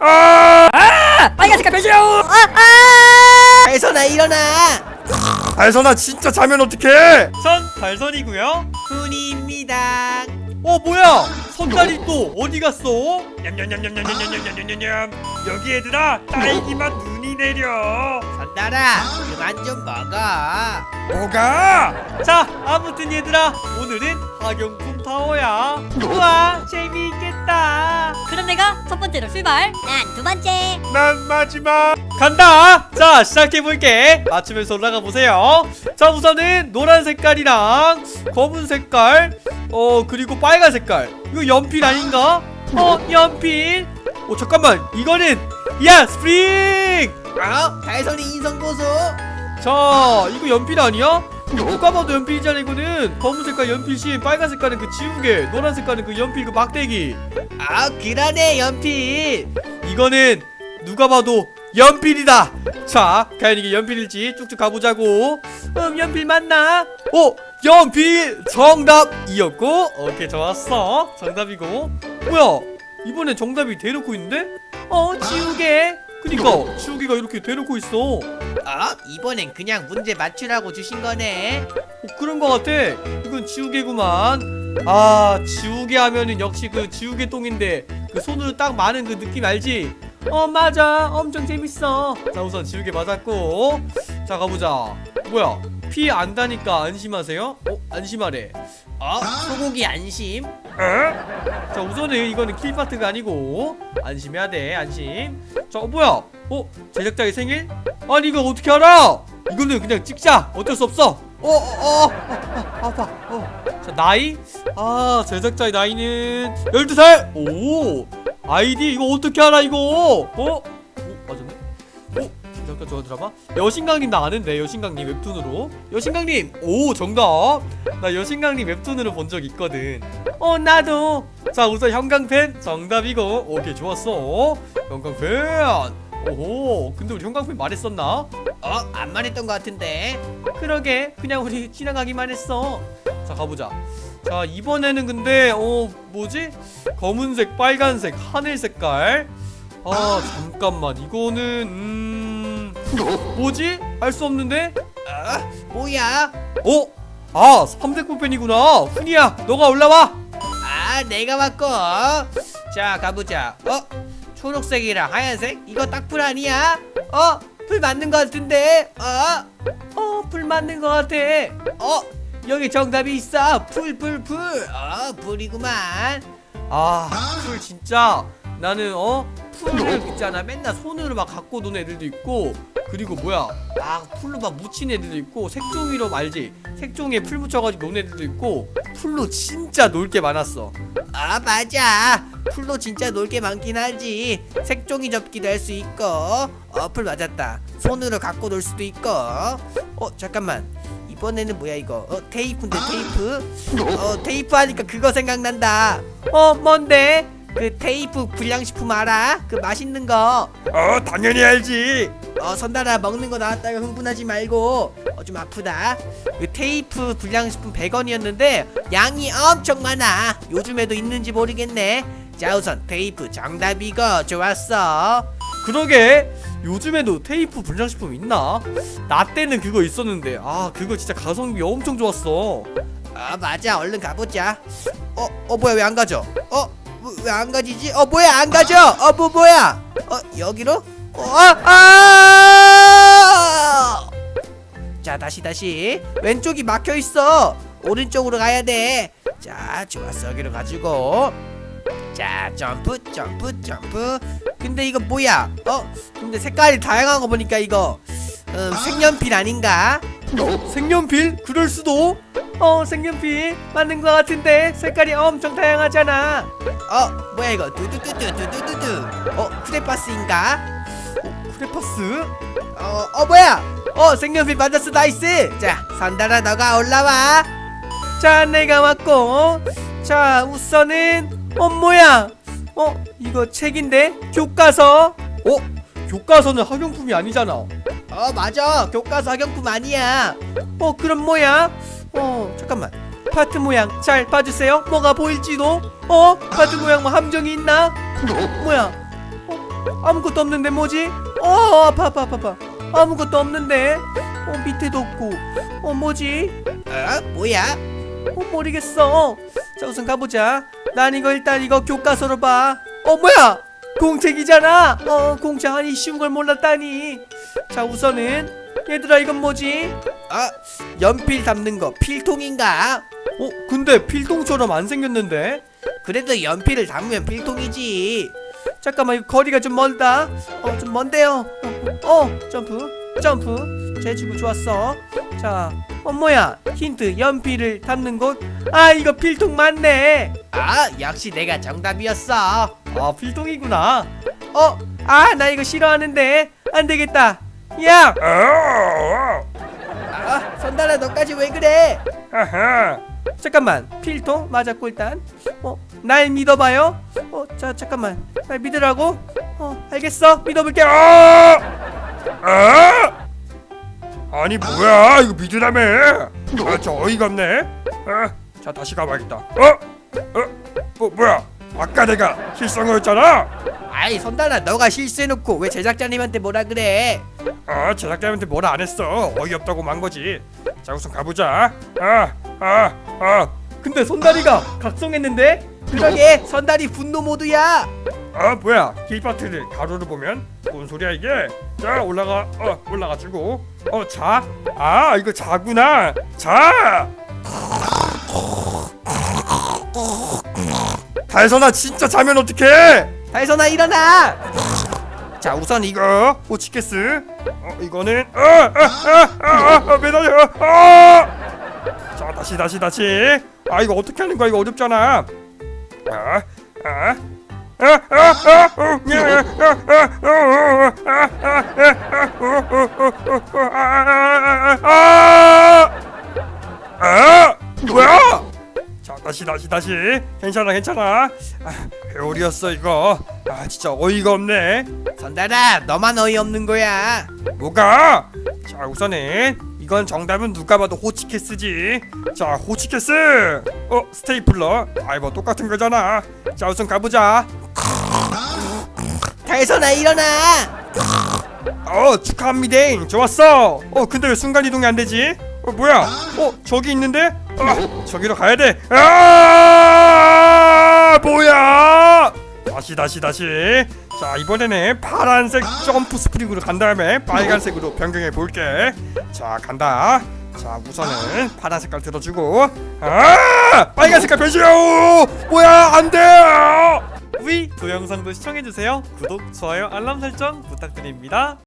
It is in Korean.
아! 아! 빨간 색깔 변신해요! 아! 아! 달선아 일어나 달선아 진짜 자면 어떡해 선 달선이고요. 훈이입니다 어 뭐야? 선달이 또 어디 갔어? 냠냠냠냠냠냠냠냠냠냠 여기 얘들아 딸기맛 눈이 내려 선달아 그만 좀 먹어 뭐가 자 아무튼 얘들아 오늘은 학용품 타워야. 우와 재미있겠다. 그럼 내가 첫 번째로 출발! 난 두 번째! 난 마지막 간다. 자 시작해볼게. 맞추면서 올라가 보세요. 자 우선은 노란 색깔이랑 검은 색깔, 어 그리고 빨간 색깔. 이거 연필 아닌가? 어 연필. 어 잠깐만 이거는 야 스프링. 어? 달선이 인성 보소 자 이거 연필 아니야? 누가 봐도 연필이잖아 이거는. 검은 색깔 연필심 빨간 색깔은 그 지우개 노란 색깔은 그 연필 그 막대기. 아 그러네 연필. 이거는 누가 봐도 연필이다. 자 과연 이게 연필일지 쭉쭉 가보자고. 음 연필 맞나? 어 연필 정답이었고. 오케이 좋았어. 정답이고. 뭐야 이번엔 정답이 대놓고 있는데? 어 지우개 그니까 지우개가 이렇게 대놓고 있어. 어, 어? 이번엔 그냥 문제 맞추라고 주신 거네. 그런 거 같아. 이건 지우개구만. 아 지우개 하면은 역시 그 지우개 똥인데 그 손으로 딱 마는 그 느낌 알지? 어 맞아. 엄청 재밌어. 자 우선 지우개 맞았고. 자 가보자. 뭐야? 피 안다니까 안심하세요? 어 안심하래. 어? 소고기 안심 어? 자 우선은 이거는 킬파트가 아니고. 안심해야 돼 안심. 자 어, 뭐야? 어 제작자의 생일? 아니 이거 어떻게 알아? 이거는 그냥 찍자. 어쩔 수 없어. 어어 아, 아파. 어 자 나이? 아 제작자의 나이는 12살? 오. 아이디 이거 어떻게 알아 이거? 어? 오 맞았네 오 제작자 좋아 드라마? 여신강님 나 아는데 여신강님 웹툰으로. 여신강님 오 정답. 나 여신강님 웹툰으로 본 적 있거든. 어 나도. 자 우선 형광펜. 정답이고. 오케이 좋았어. 형광펜. 오호. 근데 우리 형광펜 말했었나? 어? 안 말했던 것 같은데. 그러게. 그냥 우리 지나가기만 했어. 자 가보자. 자 이번에는 근데 어 뭐지? 검은색 빨간색 하늘 색깔. 아 잠깐만. 이거는 음 뭐지 알 수 없는데 어? 뭐야? 어? 아 3대 펜이구나 훈이야 너가 올라와 아 내가 맞고 자 가보자 어? 초록색이랑 하얀색? 이거 딱 풀 아니야? 어? 풀 맞는 것 같은데? 어? 어불 맞는 것 같아 어? 여기 정답이 있어 풀 풀 풀 어? 풀이구만 아 풀 진짜 나는 어 풀을 있잖아. 맨날 손으로 막 갖고 노는 애들도 있고 그리고 뭐야 막 풀로 막 묻힌 애들도 있고 색종이로 알지. 색종이에 풀 묻혀가지고 노는 애들도 있고 풀로 진짜 놀 게 많았어. 아 맞아. 풀로 진짜 놀 게 많긴 하지. 색종이 접기도 할 수 있고. 어풀 맞았다. 손으로 갖고 놀 수도 있고. 어 잠깐만. 이번에는 뭐야 이거? 어 테이프인데 테이프? 어 테이프 하니까 그거 생각난다. 어 뭔데 그 테이프 불량식품 알아? 그 맛있는 거. 어 당연히 알지. 어 선달아 먹는 거 나왔다고 흥분하지 말고. 어 좀 아프다. 그 테이프 불량식품 100원이었는데 양이 엄청 많아. 요즘에도 있는지 모르겠네. 자 우선 테이프 정답이고 좋았어. 그러게. 요즘에도 테이프 불량식품 있나? 나 때는 그거 있었는데 아 그거 진짜 가성비 엄청 좋았어. 아 맞아. 얼른 가보자. 어? 어 뭐야 왜 안 가져? 어? 왜 안 가지지? 어 뭐야 안 가져? 어 뭐 뭐야? 어 여기로? 어, 아! 아! 자 다시 다시 왼쪽이 막혀 있어 오른쪽으로 가야 돼 자 좋았어 여기로 가지고 자 점프 점프 점프 근데 이거 뭐야 어 근데 색깔이 다양한 거 보니까 이거 음, 색연필 아닌가 색연필? 그럴 수도 어 색연필. 맞는 것 같은데 색깔이 엄청 다양하잖아. 어 뭐야 이거? 두두두두두두두. 어 크레파스인가? 크레파스? 어, 어 뭐야? 어 색연필 맞았어. 나이스. 자 산다라 너가 올라와. 자 내가 왔고. 자 우선은 어 뭐야? 어 이거 책인데? 교과서. 어? 교과서는 학용품이 아니잖아. 어 맞아. 교과서 학용품 아니야. 어 그럼 뭐야 어 잠깐만. 파트 모양 잘 봐주세요. 뭐가 보일지도. 어? 파트 모양 뭐 함정이 있나? 뭐야? 어? 아무것도 없는데 뭐지? 어 아파 아파 아파 아파. 아무것도 없는데. 어 밑에도 없고. 어 뭐지? 어? 뭐야? 어 모르겠어. 자 우선 가보자. 난 이거 일단 이거 교과서로 봐어 뭐야? 공책이잖아. 어 공책. 아니 쉬운 걸 몰랐다니. 자 우선은 얘들아 이건 뭐지? 아 연필 담는 거 필통인가? 어 근데 필통처럼 안 생겼는데? 그래도 연필을 담으면 필통이지. 잠깐만 이거 거리가 좀 멀다. 어 좀 먼데요. 어, 어 점프 점프. 재주고 좋았어. 자어 뭐야 힌트 연필을 담는 곳 아 이거 필통 맞네. 아 역시 내가 정답이었어. 아 필통이구나. 어 아 나 이거 싫어하는데. 안 되겠다. 야 어, 아 선달아 너까지 왜 그래? 하하. 잠깐만 필통? 맞았고 일단. 어날 믿어봐요? 어자 잠깐만. 날 믿으라고? 어 알겠어. 믿어볼게. 어! 어? 아니 뭐야? 이거 믿으라며. 아저 어이가 없네. 어? 자 다시 가봐야겠다. 어? 어? 뭐 뭐야 아까 내가 실성어였잖아. 아이 선달아 너가 실수해놓고 왜 제작자님한테 뭐라 그래? 어 제작자한테 뭐라 안 했어. 어이없다고 만 거지. 자 우선 가보자. 아 아 아. 근데 손다리가 각성했는데? 그러게 선달이 분노 모드야. 아 뭐야. 힐파트를 가로로 보면 뭔 소리야 이게? 자 올라가 어 올라가지고. 어자아 이거 자구나. 자 달선아 진짜 자면 어떡해 달선아 일어나 자 우선 이거 호치케스 어 이거는 어어 어 어 매달려 어 자 다시 다시 다시 아 이거 어떻게 하는 거야 이거 어렵잖아 아 아 아 뭐야 자 다시 다시 다시. 괜찮아 괜찮아. 아, 회오리였어 이거. 아 진짜 어이가 없네. 선달아 너만 어이없는 거야. 뭐가? 자 우선은 이건 정답은 누가 봐도 호치케스지. 자 호치케스! 어 스테이플러. 아이 뭐 똑같은 거잖아. 자 우선 가보자. 달선아 일어나. 어 축하합니다. 좋았어. 어 근데 왜 순간이동이 안 되지? 어 뭐야? 어 저기 있는데? 어 저기로 가야 돼 아 뭐야? 다시 다시 다시. 자 이번에는 파란색 점프 스프링으로 간 다음에 빨간색으로 변경해 볼게. 자 간다. 자 우선은 파란 색깔 들어주고. 아 빨간 색깔 변시오! 뭐야 안 돼! 우리 동영상도 시청해주세요. 구독 좋아요 알람 설정 부탁드립니다